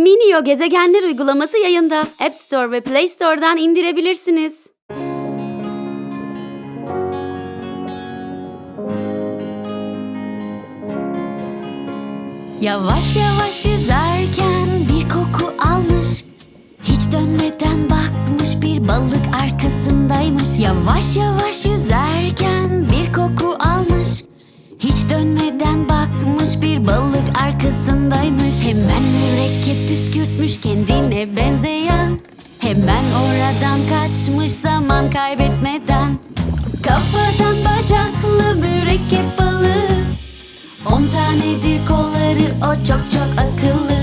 Minio Gezegenler uygulaması yayında. App Store ve Play Store'dan indirebilirsiniz. Yavaş yavaş yüzerken bir koku almış Hiç dönmeden bakmış bir balık arkasındaymış Yavaş yavaş yüzerken bir koku dönmeden bakmış bir balık arkasındaymış. Hemen mürekkep püskürtmüş kendine benzeyen. Hemen oradan kaçmış zaman kaybetmeden. Kafadan bacaklı mürekkep balığı. On tanedir kolları o çok çok akıllı.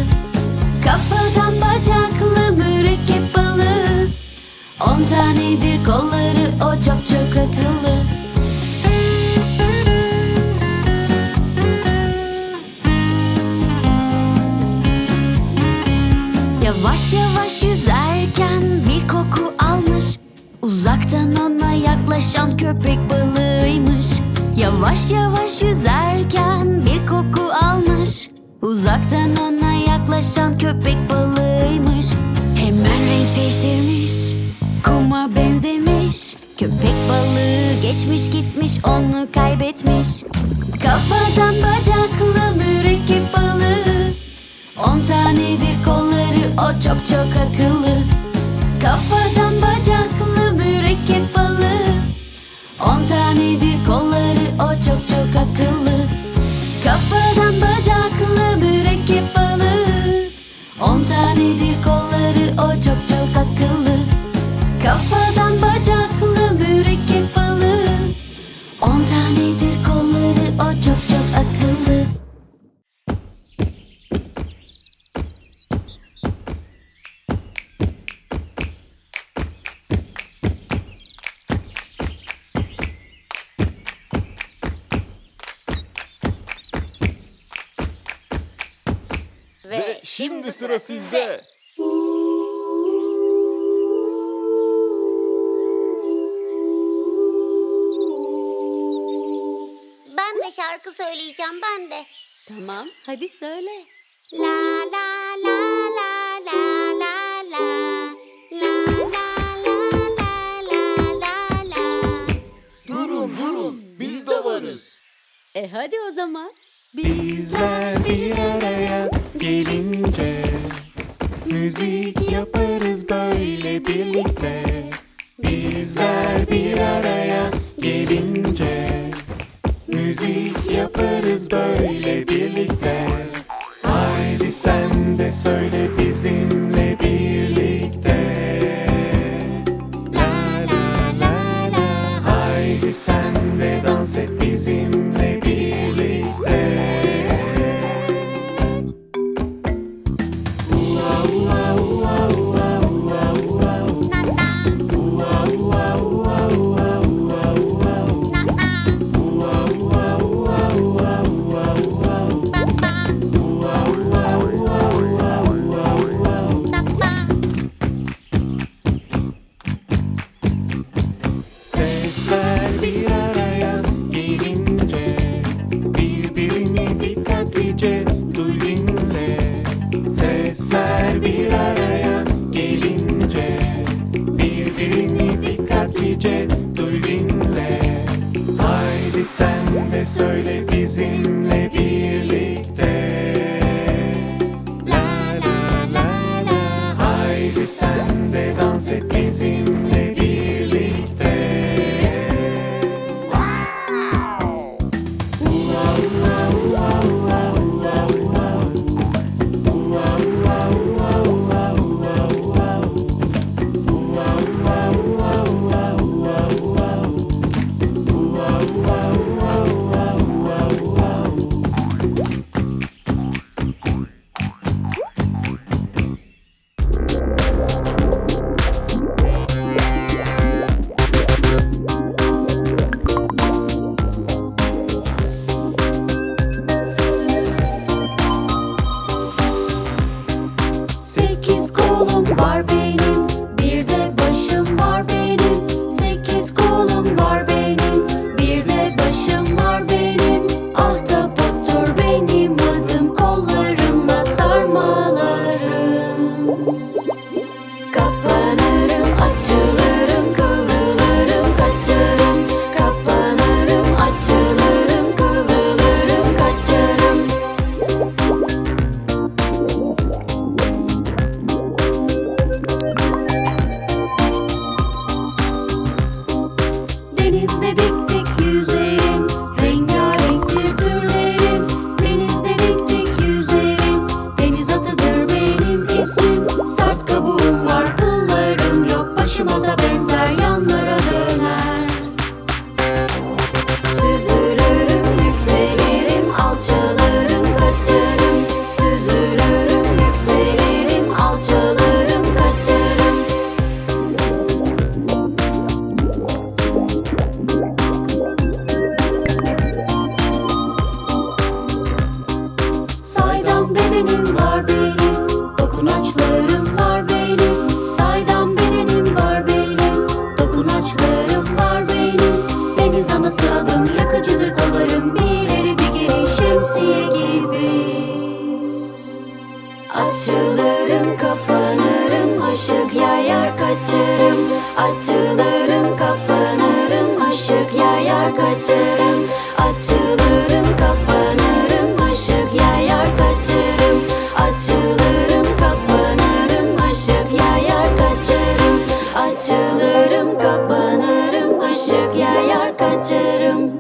Kafadan bacaklı mürekkep balığı. On tanedir kolları o çok çok köpek balığıymış. Yavaş yavaş yüzerken bir koku almış. Uzaktan ona yaklaşan köpek balığıymış. Hemen renk değiştirmiş Kuma benzemiş. Köpek balığı geçmiş gitmiş onu kaybetmiş. Kafadan bacaklı mürekkep balığı. On tanedir kolları o çok çok akıllı. Kafadan bacaklı sizde. Ben de şarkı söyleyeceğim ben de. Tamam hadi söyle La la la la la la la. La la la la la la la. Durun durun biz de varız. E hadi o zaman Bizler bir araya gelince Müzik yaparız böyle birlikte. Bizler bir araya gelince Müzik yaparız böyle birlikte. Haydi sen de söyle bizimle birlikte. La la la la. Haydi sen de dans et bizimle birlikte sen de dans et bizimle Barbie. Hermosa pensar yo yayar Açılırım kapanırım ışık yayar kaçarım. Açılırım kapanırım ışık yayar kaçarım. Açılırım kapanırım ışık yayar kaçarım.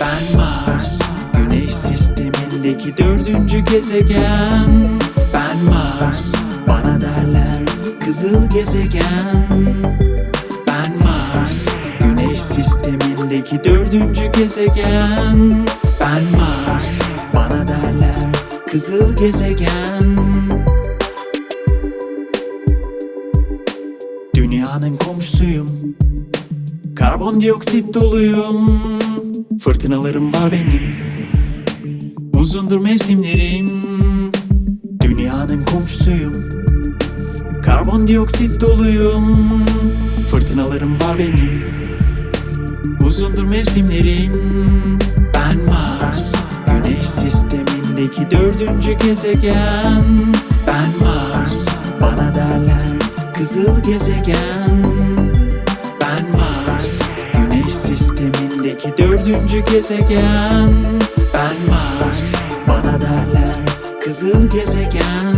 Ben Mars, Güneş sistemindeki dördüncü gezegen. Ben Mars, bana derler kızıl gezegen. Ben Mars, Güneş sistemindeki dördüncü gezegen. Ben Mars, bana derler kızıl gezegen. Dünyanın komşusuyum. Karbondioksit doluyum Fırtınalarım var benim Uzundur mevsimlerim Karbondioksit doluyum. Fırtınalarım var benim. Uzundur mevsimlerim. Ben Mars. Güneş sistemindeki dördüncü gezegen. Ben Mars. Bana derler kızıl gezegen. Ben Mars. Güneş sistemindeki dördüncü gezegen. Ben Mars. Bana derler kızıl gezegen.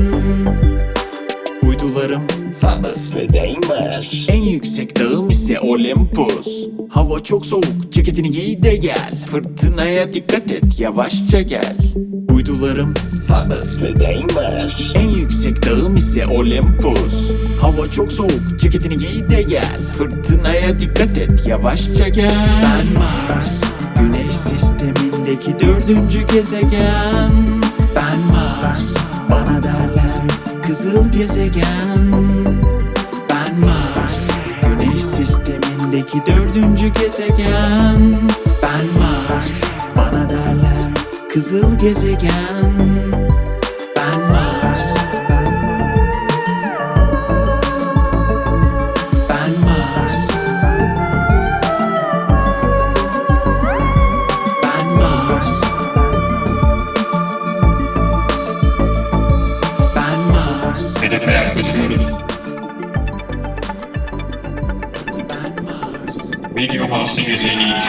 Uydularım Phobos ve Deimos. en yüksek dağım ise Olympus. Hava çok soğuk ceketini giy de gel. Fırtınaya dikkat et yavaşça gel. Uydularım Phobos ve Deimos. en yüksek dağım ise Olympus. Hava çok soğuk ceketini giy de gel. Fırtınaya dikkat et yavaşça gel. Ben Mars Güneş sistemindeki dördüncü gezegen. Ben Mars Bana derler kızıl gezegen sistemindeki dördüncü gezegen. Ben Mars Bana derler kızıl gezegen Excuse me.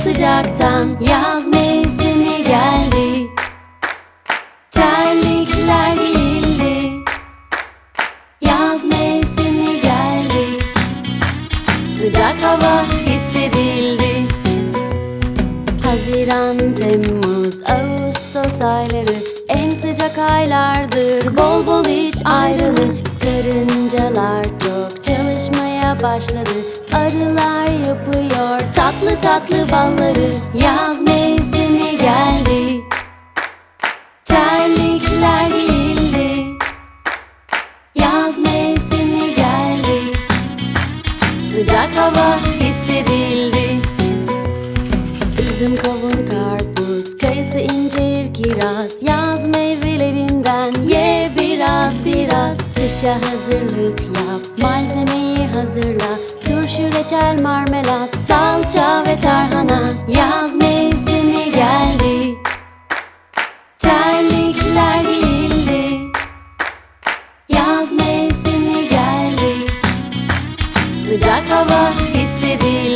Sıcaktan Yaz mevsimi geldi. Terlikler giyildi. Yaz mevsimi geldi. Sıcak hava hissedildi. Haziran, Temmuz, Ağustos ayları En sıcak aylardır. Bol bol hiç ayrılık Karıncalar çok çalışmaya başladı. Arılar yapıyor tatlı tatlı balları Yaz mevsimi geldi. Terlikler giyildi. Yaz mevsimi geldi. Sıcak hava hissedildi. Üzüm, kavun, karpuz, kayısı, incir, kiraz. Yaz meyvelerinden ye biraz biraz. Kışa hazırlık yap, malzemeyi hazırla Turşu, reçel, marmelat, salça ve tarhana. Yaz mevsimi geldi. Terlikler giyildi. Yaz mevsimi geldi. Sıcak hava hissedildi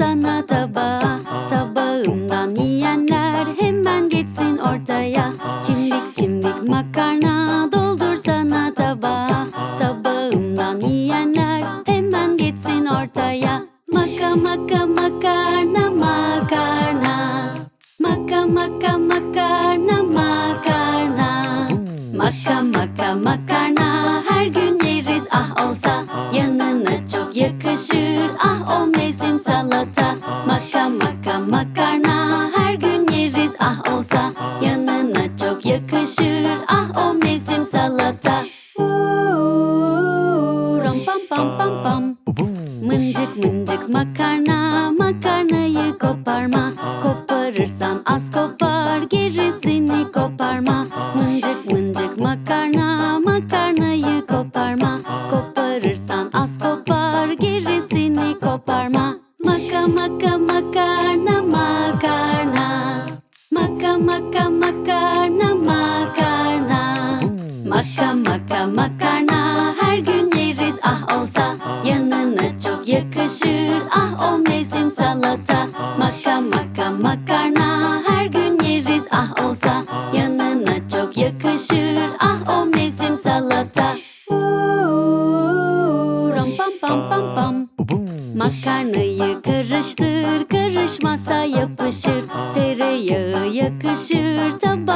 在那的。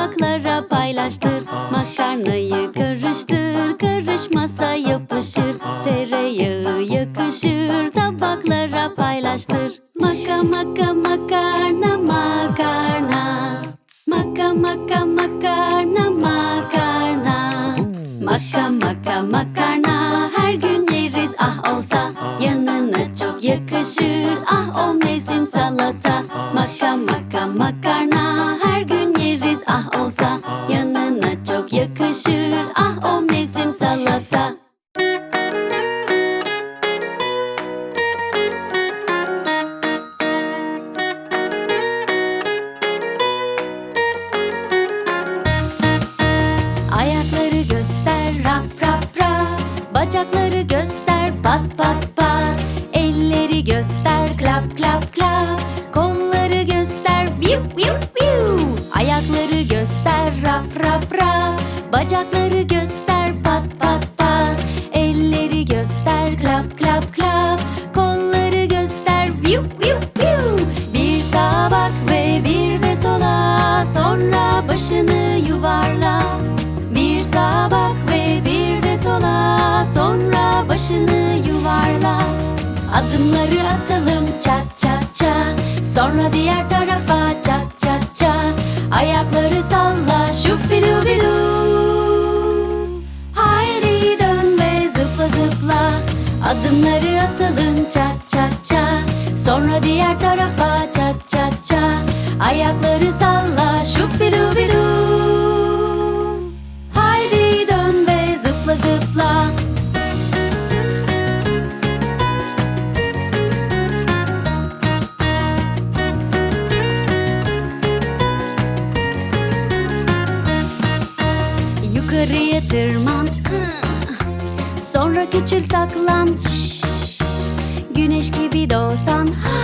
Tabaklara paylaştır. Makarnayı karıştır, karışmasa yapışır. Tereyağı yakışır, tabaklara paylaştır. Maka maka makarna makarna. Maka maka makarna makarna. Maka maka makarna her gün yeriz. Ah olsa yanına çok yakışır. Ah o mevsim Bacakları göster pat pat pat. Elleri göster klap klap klap. Kolları göster viu viu viu Ayakları göster rap rap rap. Bacakları göster başını yuvarla. Adımları atalım çat çat çat. Sonra diğer tarafa çat çat çat. Ayakları salla şupidubidu. Haydi dön ve zıpla zıpla. Adımları atalım çat çat çat. Sonra diğer tarafa çat çat çat. Ayakları salla şupidubidu. Haydi küçül saklan. Güneş gibi doğsan ha.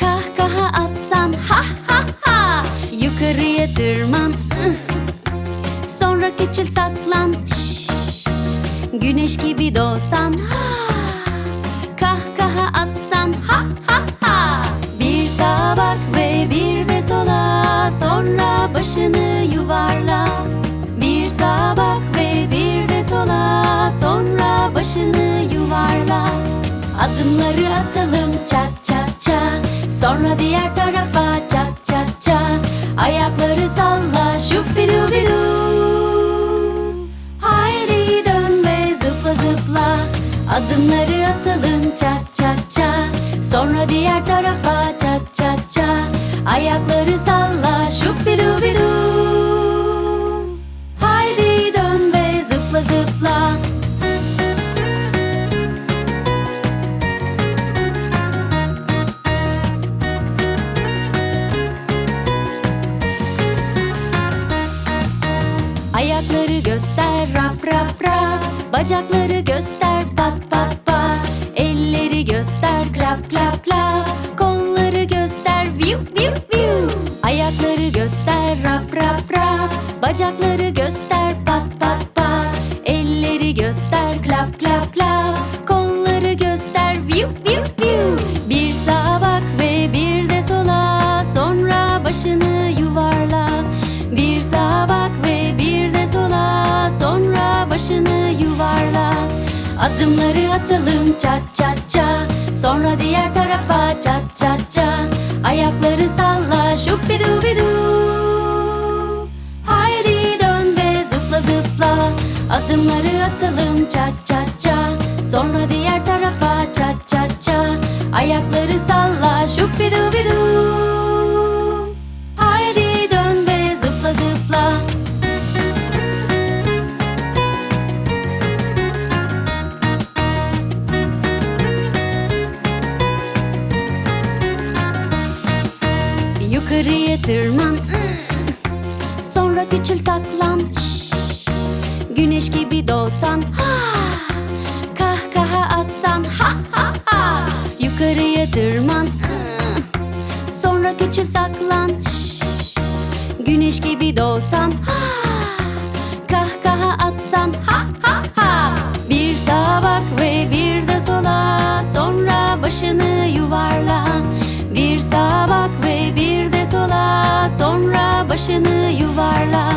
Kahkaha atsan ha ha ha Yukarıya tırman Sonra küçül saklan. Güneş gibi doğsan ha. Kahkaha atsan ha ha ha Bir sağa bak ve bir de sola Sonra başını yuvarla Bir sağa bak Sonra başını yuvarla. Adımları atalım çat çat çat. Sonra diğer tarafa çat çat çat. Ayakları salla şupidubidu. Haydi dön ve zıpla zıpla. Adımları atalım çat çat çat. Sonra diğer tarafa çat çat çat. Ayakları salla şupidubidu. Haydi rap rap. Bacakları göster pat pat pat. Elleri göster klap klap Adımları atalım çat çat ça Sonra diğer tarafa çat çat ça Ayakları salla şubidu bidu Haydi dön ve zıpla zıpla. Adımları atalım çat çat ça açılsak başını yuvarla.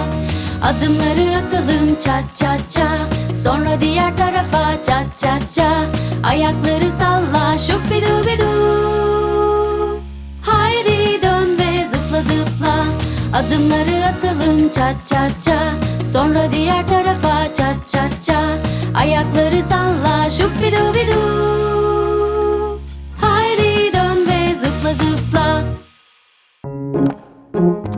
Adımları atalım çat çat çat. Sonra diğer tarafa çat çat çat. Ayakları salla şubidu bidu Haydi dön ve zıpla zıpla. Adımları atalım çat çat çat. Sonra diğer tarafa çat çat çat. Ayakları salla şubidu bidu Haydi dön ve zıpla zıpla. Thank you.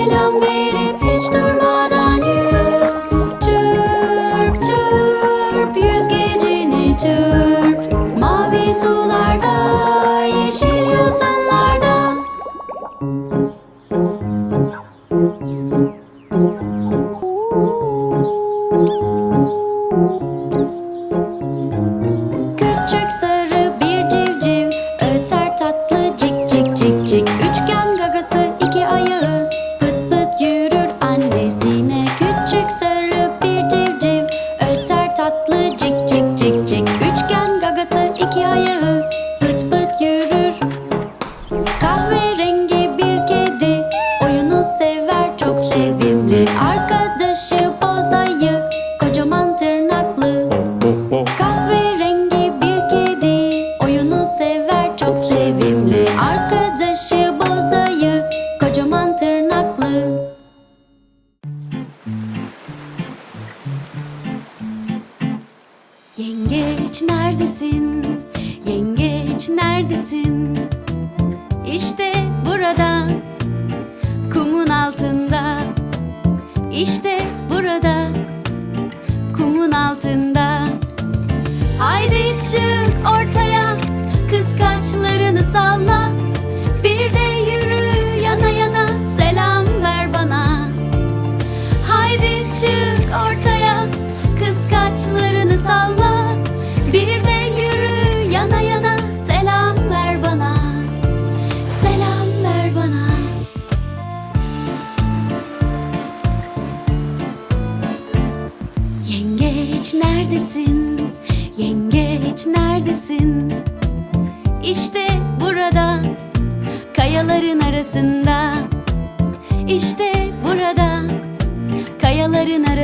selam ver.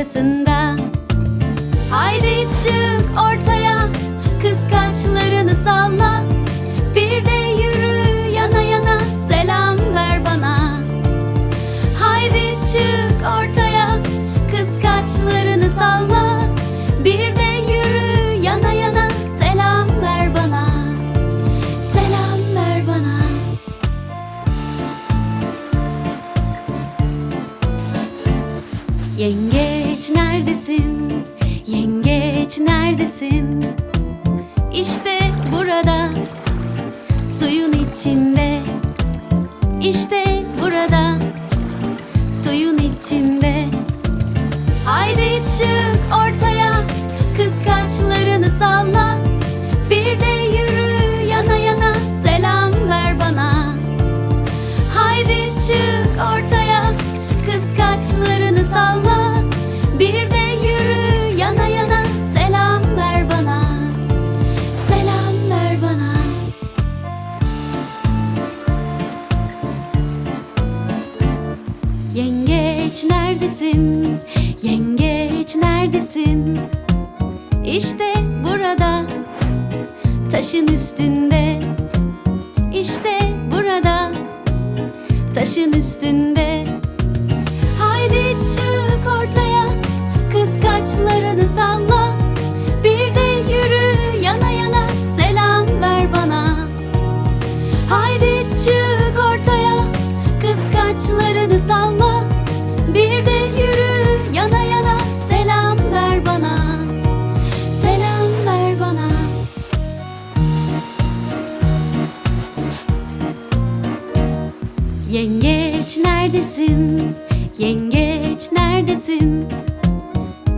arkasında. Haydi çık ortaya kıskançlarını salla. Bir de yürü yana yana selam ver bana. Haydi çık ortaya kıskançlarını salla. Bir de yürü yana yana, selam ver bana. Selam ver bana, Yenge neredesin? İşte burada suyun içinde. İşte burada suyun içinde. Haydi çık ortaya kıskaçlarını salla. Bir de yürü yana yana selam ver bana. Haydi çık ortaya kıskaçlarını salla Bir de neredesin? Yengeç neredesin? İşte burada Taşın üstünde İşte burada taşın üstünde Haydi çık ortaya kıskaçlarını salla Yengeç neredesin? Yengeç neredesin?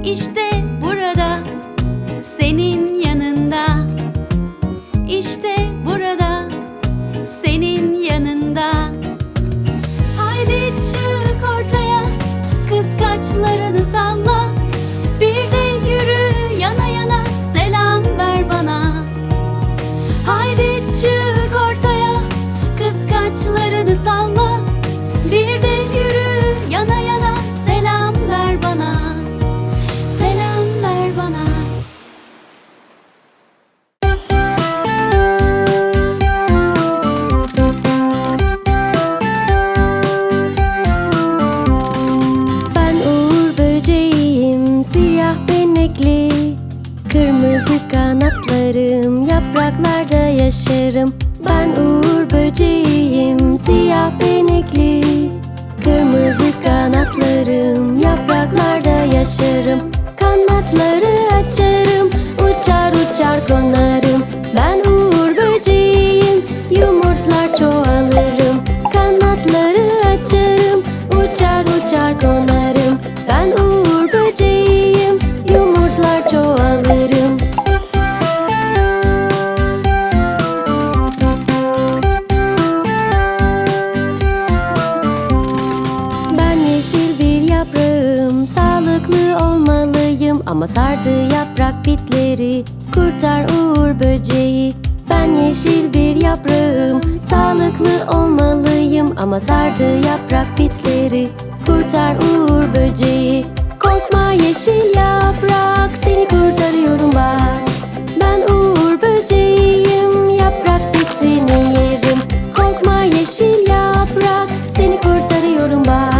İşte Kırmızı kanatlarım yapraklarda yaşarım. Ben Uğur böceğim siyah benekli. Kırmızı kanatlarım yapraklarda yaşarım. Kanatları açarım uçar uçar konarım. Ben Uğur böceğim yumurtlar çoğalırım. Kanatları açarım uçar uçar konarım Ama sardığı yaprak bitleri Kurtar uğur böceği. Ben yeşil bir yaprağım Sağlıklı olmalıyım. Ama sardığı yaprak bitleri Kurtar uğur böceği. Korkma yeşil yaprak Seni kurtarıyorum bak Ben uğur böceğim Yaprak bittiğini yerim. Korkma yeşil yaprak Seni kurtarıyorum bak